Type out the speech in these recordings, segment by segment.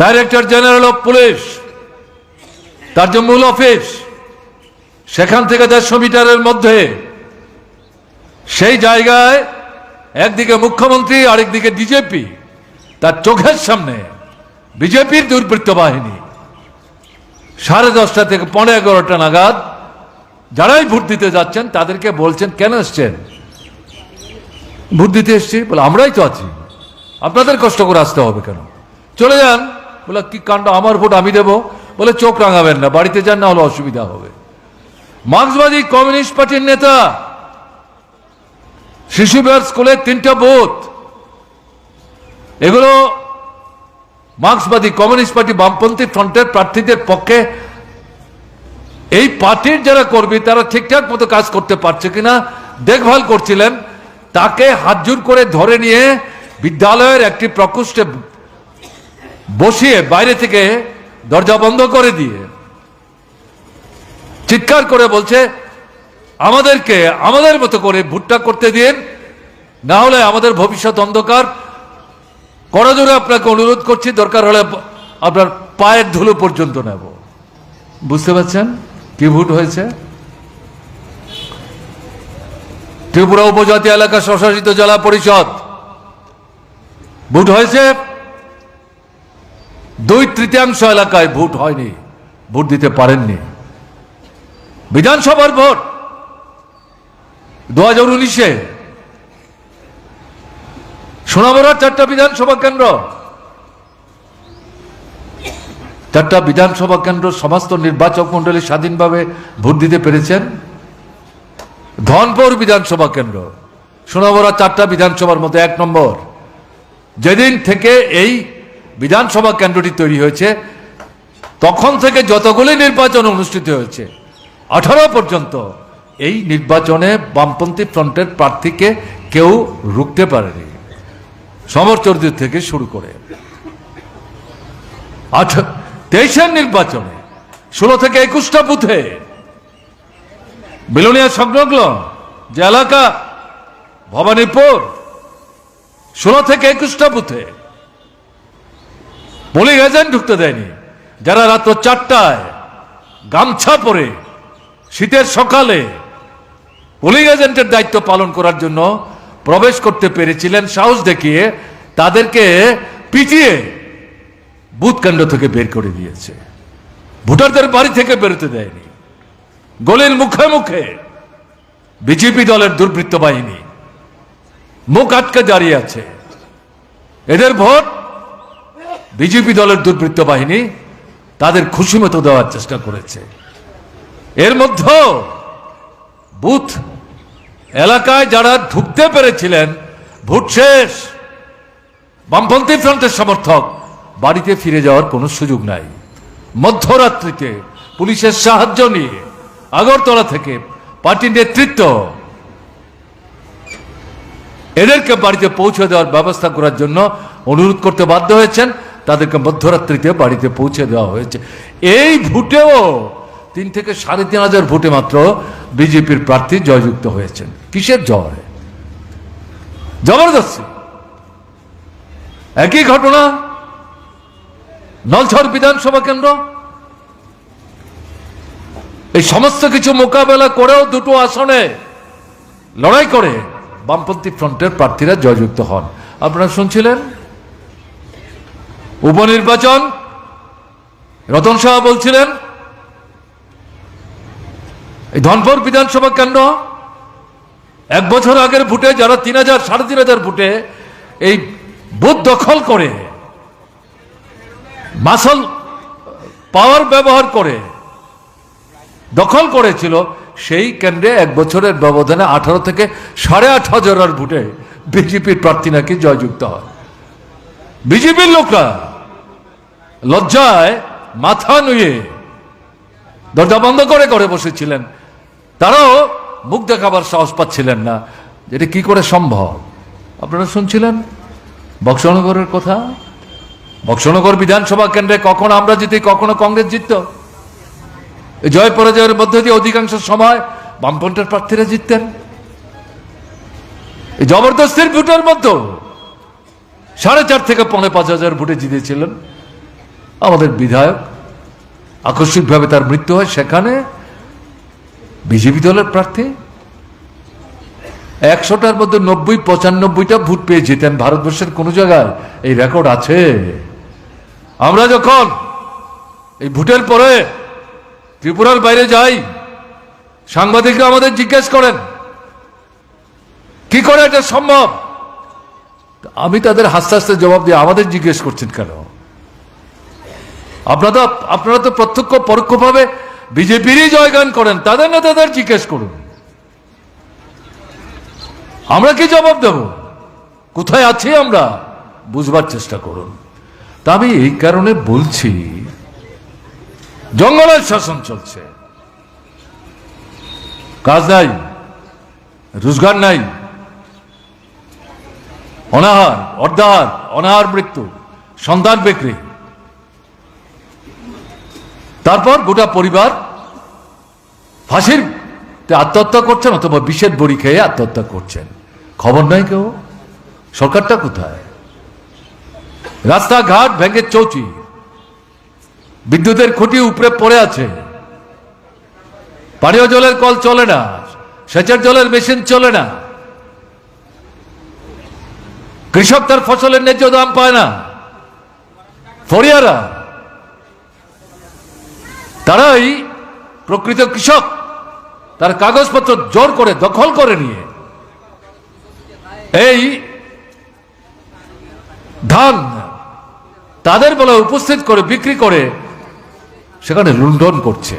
Director general of police তার যে মূল অফিস সেখান থেকে দেড়শো মিটারের মধ্যে, সেই জায়গায় একদিকে মুখ্যমন্ত্রী, আরেকদিকে বিজেপি তার চোখের সামনে বিজেপির দুর্বৃত্ত বাহিনী। সাড়ে দশটা থেকে পনেরো এগারোটা নাগাদ যারাই ভোট দিতে যাচ্ছেন, তাদেরকে বলছেন, কেন এসছেন? ভোট দিতে এসছি, বলে, আমরাই তো আছি। আপনাদের কষ্ট করে আসতে হবে কেন? চলে যান। বলে, কি কাণ্ড? আমার ভোট আমি দেব? বলে, চোখ রাঙাবেন না, বাড়িতে যান না হলে অসুবিধা হবে। মার্ক্সবাদী কমিউনিস্ট পার্টির নেতা শিশু বিহার স্কুলের তিনটা বুথ। এগুলো মার্ক্সবাদী কমিউনিস্ট পার্টি বামপন্থী ফ্রন্টের প্রার্থীদের পক্ষে এই পার্টির যারা কর্মী, তারা ঠিকঠাক মতো কাজ করতে পারছে কিনা, দেখভাল করছিলেন, তাকে হাতজোর করে ধরে নিয়ে বিদ্যালয়ের একটি প্রকোষ্ঠে বসিয়ে বাইরে থেকে দরজা বন্ধ করে দিয়ে চিৎকার করে বলছে, আমাদেরকে, আমাদের মতো করে ভুট্টা করতে দিন, না হলে আমাদের ভবিষ্যৎ অন্ধকার। করজোরে আপনাকে অনুরোধ করছি, দরকার হলে আপনার পায়ের ধুলো পর্যন্ত নেব। বুঝতে পারছেন কি ভুট হয়েছে? ত্রিপুরা উপজাতি এলাকা স্বশাসিত জেলা পরিষদ ভোট হয়েছে। দুই তৃতীয়াংশ এলাকায় ভোট হয়নি, ভোট দিতে পারেননি। বিধানসভার ভোট দু হাজার উনিশে। সোনামুড়ার চারটা বিধানসভা কেন্দ্র। চারটা বিধানসভা কেন্দ্র সমস্ত নির্বাচক মন্ডলী স্বাধীনভাবে ভোট দিতে পেরেছেন। ধনপুর বিধানসভা কেন্দ্র সোনামুড়া চারটা বিধানসভার মধ্যে এক নম্বর। যেদিন থেকে এই বিধানসভা কেন্দ্রটি তৈরি হয়েছে, তখন থেকে যতগুলি নির্বাচন অনুষ্ঠিত হয়েছে, আঠারো পর্যন্ত এই নির্বাচনে বামপন্থী ফ্রন্টের প্রার্থীকে কেউ রুখতে পারেনি। সমর্থকদের থেকে শুরু করে তেইশের নির্বাচনে ষোলো থেকে একুশটা বুথে বিলোনিয়া সংলগ্ন যে এলাকা, ভবানীপুর ষোলো থেকে একুশটা বুথে। পোলিং এজেন্ট ঢুকতে দেয়নি। যারা রাত্র চারটায় গামছা পরে শীতের সকালে পোলিং এজেন্টের দায়িত্ব পালন করার জন্য প্রবেশ করতে পেরেছিলেন, সাহস দেখিয়ে তাদেরকে পিটিয়ে বুথকাণ্ড থেকে বের করে দিয়েছে। ভোটারদের বাড়ি থেকে বেরোতে দেয়নি। গলির মুখে মুখে বিজেপি দলের দুর্বৃত্ত বাহিনী মুখ আটকে দাঁড়িয়ে আছে। এদের ভোট বিজেপি দলের দুর্বৃত্ত বাহিনী তাদের খুশি মতো দেওয়ার চেষ্টা করেছে। এর মধ্যেও বুথ এলাকায় যারা ঢুকতে পেরেছিলেন, ভোট শেষ। বামপন্থী ফ্রন্টের সমর্থক বাড়িতে ফিরে যাওয়ার কোনো সুযোগ নাই। মধ্যরাত্রিতে পুলিশের সাহায্য নিয়ে আগরতলা থেকে পার্টির নেতৃত্ব এদেরকে বাড়িতে পৌঁছে দেওয়ার ব্যবস্থা করার জন্য অনুরোধ করতে বাধ্য হয়েছেন। তাদেরকে মধ্যরাত্রিতে বাড়িতে পৌঁছে দেওয়া হয়েছে। এই ভোটেও তিন থেকে সাড়ে তিন হাজার ভোটে মাত্র বিজেপির প্রার্থী জয়যুক্ত হয়েছেন। কিসের জয়? জবরদস্তি। একই ঘটনা? নলছর বিধানসভা কেন্দ্র? এই সমস্ত কিছু মোকাবেলা করেও দুটো আসনে লড়াই করে বামপন্থী ফ্রন্টের প্রার্থীরা জয়যুক্ত হন। আপনারা শুনছিলেন? উপনির্বাচন, রতন শাহ বলছিলেন, এই ধনপুর বিধানসভা কেন্দ্র, এক বছর আগের ভোটে যারা তিন হাজার, সাড়ে তিন হাজার ভোটে এই বুথ দখল করে, মাসল পাওয়ার ব্যবহার করে দখল করেছিল সেই কেন্দ্রে এক বছরের ব্যবধানে আঠারো থেকে সাড়ে আট হাজার ভোটে বিজেপির প্রার্থী নাকি জয়যুক্ত হয়। বিজেপির লোকরা লজ্জায় মাথা নুয়ে দরজা বন্ধ করে করে বসেছিলেন। তারাও মুখ দেখাবার সাহস পাচ্ছিলেন না এটা কি করে সম্ভব। আপনারা শুনছিলেন বক্সনগরের কথা? বক্সনগর বিধানসভা কেন্দ্রে কখনো আমরা জিতি কখনো কংগ্রেস জিতত? জয় পরাজয়ের মধ্য দিয়ে অধিকাংশ সময় বামপন্থের প্রার্থীরা জিততেন। জবরদস্তির ভোটের মধ্যে সাড়ে চার থেকে পৌনে পাঁচ হাজার ভোটে জিতেছিলেন আমাদের বিধায়ক। আকস্মিকভাবে তার মৃত্যু হয় সেখানে বিজেপি দলের প্রার্থী। একশোটার মধ্যে নব্বই, পঁচানব্বইটা ভোট পেয়ে যেতেন ভারতবর্ষের কোনো জায়গায়। এই রেকর্ড আছে। আমরা যখন এই ভোটের পরে ত্রিপুরার বাইরে যাই, সাংবাদিকরা আমাদের জিজ্ঞেস করেন, কি করে এটা সম্ভব? আমি তাদের হাসতে হাসতে জবাব দিয়ে আমাদের জিজ্ঞেস করছেন কেন? আপনারা তো আপনারা তো প্রত্যক্ষ পরোক্ষভাবে বিজেপিরই জয়গান করেন, তাদের না তাদের জিজ্ঞেস করুন। আমরা কি জবাব দেব? কোথায় আছি আমরা? বুঝবার চেষ্টা করুন। তা আমি এই কারণে বলছি জঙ্গলের শাসন চলছে। কাজ নাই, রোজগার নাই। অনাহার, অর্ধাহার, অনাহার মৃত্যু, সন্তান বিক্রি। তারপর গোটা পরিবার ফাঁসির আত্মহত্যা করছেন অথবা বিষের বড়ি খেয়ে আত্মহত্যা করছেন। খবর নাই কেউ? সরকারটা কোথায়? রাস্তাঘাট ভেঙে চৌচি। বিদ্যুতের খুঁটি উপরে পড়ে আছে। পানীয় জলের কল চলে না, সেচের জলের মেশিন চলে না। কৃষক তার ফসলের ন্যায্য দাম পায় না। ফরিয়ারা তারাই প্রকৃত কৃষক, তার কাগজপত্র জোর করে দখল করে নিয়ে। এই ধান তাদের বলে উপস্থিত করে, বিক্রি করে সেখানে লুণ্ঠন করছে।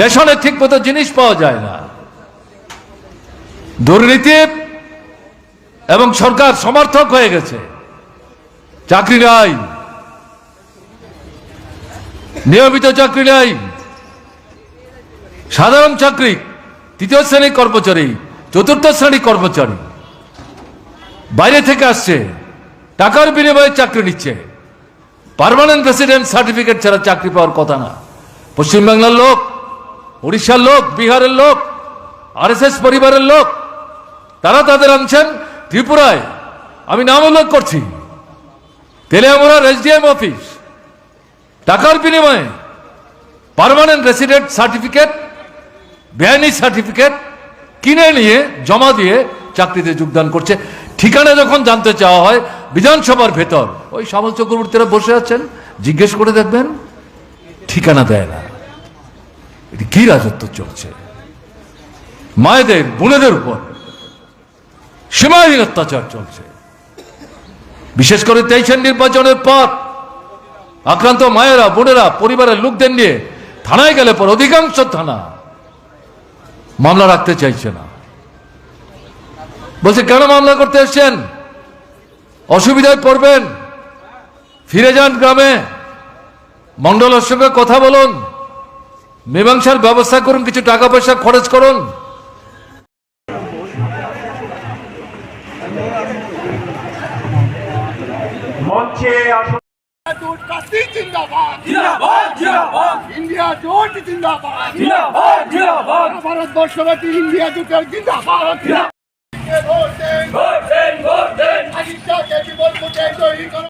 রেশনে ঠিক মতো জিনিস পাওয়া যায় না। দুর্নীতি এবং সরকার সমর্থক হয়ে গেছে। চাকরি নাই নিয়মিত চাকরি নাই সাধারণ চাকরি, তৃতীয় শ্রেণির কর্মচারী, চতুর্থ শ্রেণি কর্মচারী। বাইরে থেকে আসছে, টাকার বিনিময়ে চাকরি নিচ্ছে। পার্মানেন্ট রেসিডেন্ট সার্টিফিকেট ছাড়া চাকরি পাওয়ার কথা না। পশ্চিমবাংলার লোক উড়িষ্যার লোক, বিহারের লোক আরএসএস পরিবারের লোক, তারা তাদের আনছেন ত্রিপুরায়। আমি নাম উল্লেখ করছি। তেলিয়ামুড়ার এসডিএম অফিস। টাকার বিনিময়ে পারমানেন্ট রেসিডেন্ট সার্টিফিকেট বেআইনি সার্টিফিকেট কিনে নিয়ে, জমা দিয়ে চাকরিতে যোগদান করছে। ঠিকানা যখন জানতে চাওয়া হয় বিধানসভার ভেতর। ওই শ্যামল চক্রবর্তীরা বসে আছেন, জিজ্ঞেস করে দেখবেন ঠিকানা দেয় না। কি রাজত্ব চলছে? মায়েদের, বোনেদের উপর সীমাহীন অত্যাচার চলছে। বিশেষ করে তেইশের নির্বাচনের পর আক্রান্ত মায়েরা, বোনেরা, পরিবারের লোকদের নিয়ে থানায় গেলে পর অধিকাংশ থানা মামলা রাখতে চাইছে না। বলছে, কেন মামলা করতে এসছেন? অসুবিধায় পড়বেন। ফিরে যান গ্রামে। মন্ডলের সঙ্গে কথা বলুন। মীমাংসার ব্যবস্থা করুন কিছু টাকা পয়সা খরচ করুন। মঞ্চে আসন। ভারতবর্ষব্যাপী ইন্ডিয়া জোটের জিন্দাবাদ। ভোট তৈরি ভোট